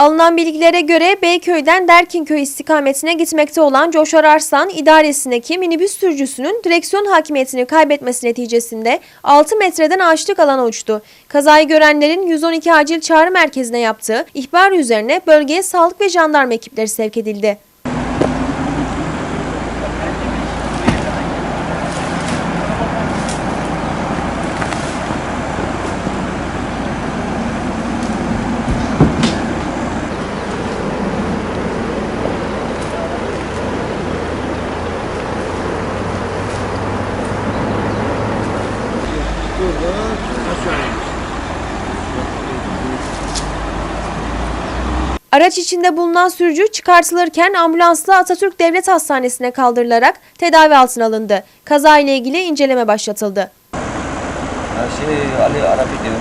Alınan bilgilere göre Beyköy'den Derkinköy istikametine gitmekte olan Coşar Arslan idaresindeki minibüs sürücüsünün direksiyon hakimiyetini kaybetmesi neticesinde 6 metreden ağaçlık alana uçtu. Kazayı görenlerin 112 acil çağrı merkezine yaptığı ihbar üzerine bölgeye sağlık ve jandarma ekipleri sevk edildi. Araç içinde bulunan sürücü çıkartılırken ambulansla Atatürk Devlet Hastanesi'ne kaldırılarak tedavi altına alındı. Kaza ile ilgili inceleme başlatıldı. Her şey Ali Arabi diyor.